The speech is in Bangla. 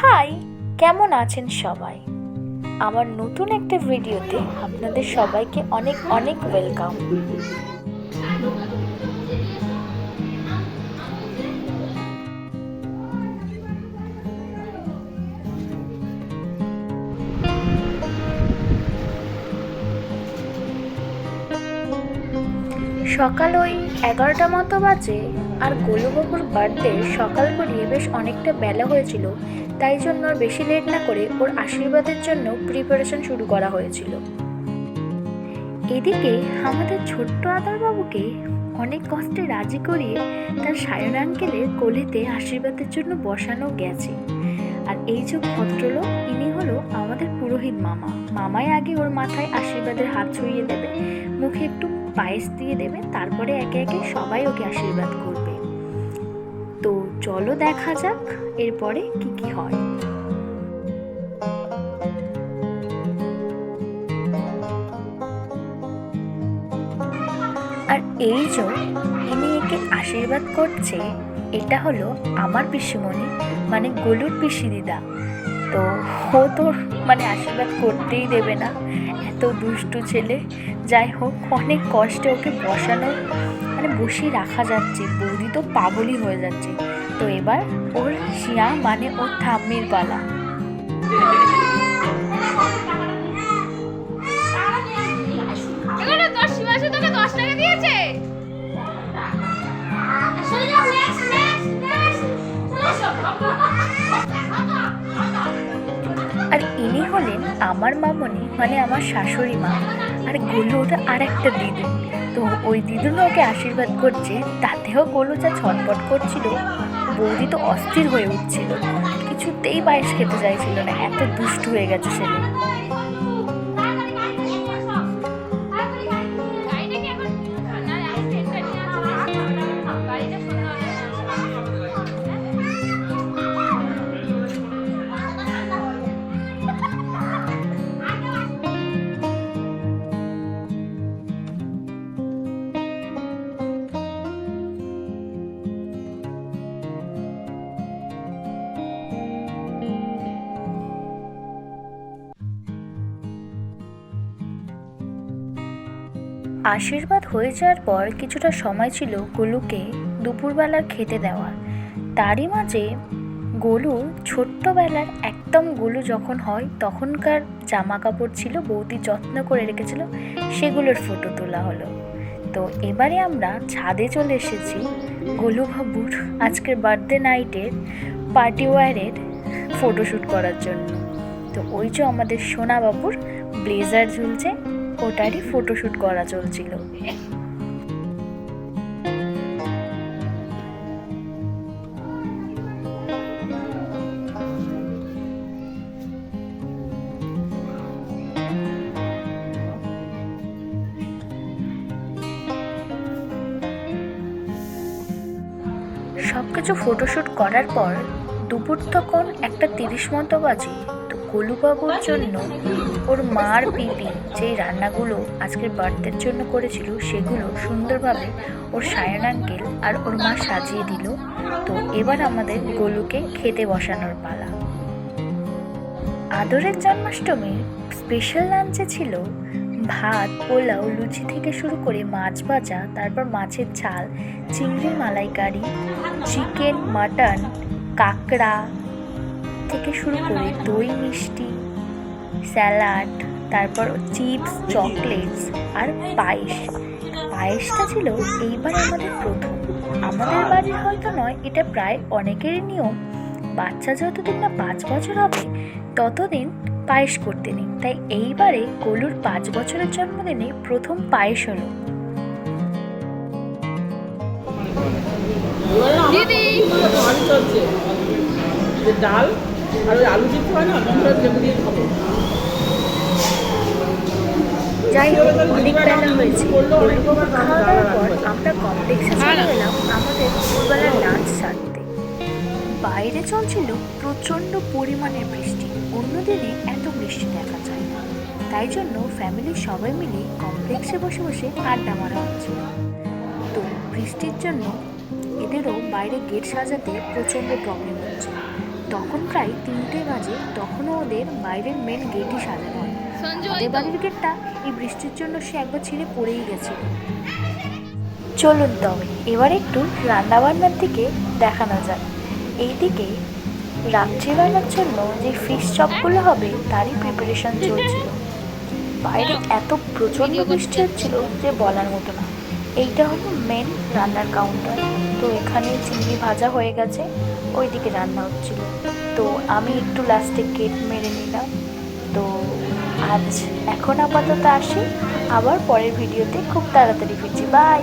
হাই, কেমন আছেন সবাই? আমার নতুন একটা ভিডিওতে আপনাদের সবাইকে অনেক অনেক ওয়েলকাম। সকাল ওই এগারোটা মতো বাজে আর গোলুবাবুর বার্থডে সকাল করিয়ে বেশ অনেকটা বেলা হয়েছিল। তাই জন্য আর বেশি লেট না করে ওর আশীর্বাদের জন্য প্রিপারেশন শুরু করা হয়েছিল। এদিকে আমাদের ছোট্ট আদারবাবুকে অনেক কষ্টে রাজি করিয়ে তার সায়ন আঙ্কেলের কোলেতে আশীর্বাদের জন্য বসানো গেছে। আর এই যে ভদ্রলোক, ইনি হলো আমাদের পুরোহিত মামা। মামাই আগে ওর মাথায় আশীর্বাদের হাত ছুঁয়ে দেবে, মুখে একটু পায়েস দিয়ে দেবে, তারপরে একে একে সবাই ওকে আশীর্বাদ করবে। চলো দেখা যাক, এরপরে কি কি হয়। আর এই যে ইনি একে আশীর্বাদ করছে, এটা হলো আমার পিসিমণি মানে গোলুর পিসি দিদা। তো ও তো মানে আশীর্বাদ করতেই দেবে না, এত দুষ্টু ছেলে। যাই হোক, অনেক কষ্টে ওকে বসানো মানে বসিয়ে রাখা যাচ্ছে, বৌদি তো পাগলই হয়ে যাচ্ছে। তো এবার ওর শিয়া মানে ওর ঠাম্মির পালা এগুলো দশ মাসে তোকে দশ টাকা দিয়েছে? আর ইনি হলেন আমার মামনি মানে আমার শাশুড়ি মা। আর গোলুর আর একটা দিদুন তো ওই দিদুনও ওকে আশীর্বাদ করছে, তাতেও গোলু যা ছটপট করছিল, বৌদি তো অস্থির হয়ে উঠছিল। কিছুতেই পায়েস খেতে চাইছিল না, এত দুষ্ট হয়ে গেছে ছেলে আশীর্বাদ হয়ে যাওয়ার পর কিছুটা সময় ছিল গোলুকে দুপুরবেলার খেতে দেওয়া তারই মাঝে গোলুর ছোট্টবেলার একদম গোলু যখন হয়, তখনকার জামা কাপড় ছিল, বৌদি যত্ন করে রেখেছিল, সেগুলোর ফটো তোলা হলো। তো এবারে আমরা ছাদে চলে এসেছি গোলু বাবুর আজকের বার্থডে নাইটের পার্টি ওয়ারের ফটোশ্যুট করার জন্য। তো ওই যে আমাদের সোনা বাবুর ব্লেজার ঝুলছে ওটারই ফটোশ্যুট করা চলছিল। সব কিছু ফটোশ্যুট করার পর দুপুর তখন একটা তিরিশ মতো বাজে গোলুবাবুর জন্য ওর মার পিপি যেই রান্নাগুলো আজকের বার্থডের জন্য করেছিল, সেগুলো সুন্দরভাবে ওর সায়ন আঙ্কেল আর ওর মা সাজিয়ে দিল। তো এবার আমাদের গোলুকে খেতে বসানোর পালা। আদরের জন্মাষ্টমীর স্পেশাল লাঞ্চে ছিল ভাত, পোলাও, লুচি থেকে শুরু করে মাছ ভাজা, তারপর মাছের ঝাল, চিংড়ি মালাইকারি, চিকেন, মাটন, কাঁকড়া থেকে শুরু করে দই মিষ্টি স্যালাড তারপর চিপস চকলেটস আর পায়েস। পায়েসটা ছিল এইবার আমাদের প্রথম। আমাদের বাড়ির হয়তো নয় এটা প্রায় অনেকেরই নিয়ম। বাচ্চা যতদিন না পাঁচ বছর হবে ততদিন পায়েস করতে নেই। তাই এইবারে গোলুর পাঁচ বছরের জন্মদিনে প্রথম পায়েস হলো। দিদি! ডাল আর ওই আলু চিপস হয় না লঙ্কা লেবু দিয়ে খাব। যাই হোক অনেক বেলা হয়েছে। গোলুবাবু খাওয়া দাওয়ার পর আমরা কমপ্লেক্সে চলে এলাম আমাদের দুপুরবেলার লাঞ্চ সারতে বাইরে চলছিল প্রচণ্ড পরিমাণের বৃষ্টি। অন্যদিনে এত বৃষ্টি দেখা যায় না। তাই জন্য ফ্যামিলির সবাই মিলে কমপ্লেক্সে বসে বসে আড্ডা মারা হচ্ছে তো বৃষ্টির জন্য এদেরও বাইরে গেট সাজাতে প্রচণ্ড প্রবলেম হচ্ছে তখন প্রায় তিনটে বাজে তখনও ওদের বাইরের মেন গেটই সাজানো হয়। আমাদের বাড়ির গেটটা এই বৃষ্টির জন্য সে একবার ছিঁড়ে পড়েই গেছে চলুন তবে এবার একটু রান্নাবান্নার দিকে দেখানো যাক। এইদিকে রাত্রিবেলার জন্য যে ফিশ চপগুলো হবে তারই প্রিপারেশন চলছিল। বাইরে এত প্রচণ্ড বৃষ্টি হচ্ছিল যে বলার মতো না। এইটা হলো মেন রান্নার কাউন্টার তো এখানে চিংড়ি ভাজা হয়ে গেছে। ওইদিকে রান্না হচ্ছিল। তো আমি একটু লাস্টে কেট মেরে নিলাম। তো আজ এখন আপাতত আসি। আবার পরের ভিডিওতে খুব তাড়াতাড়ি ফিরছি। বাই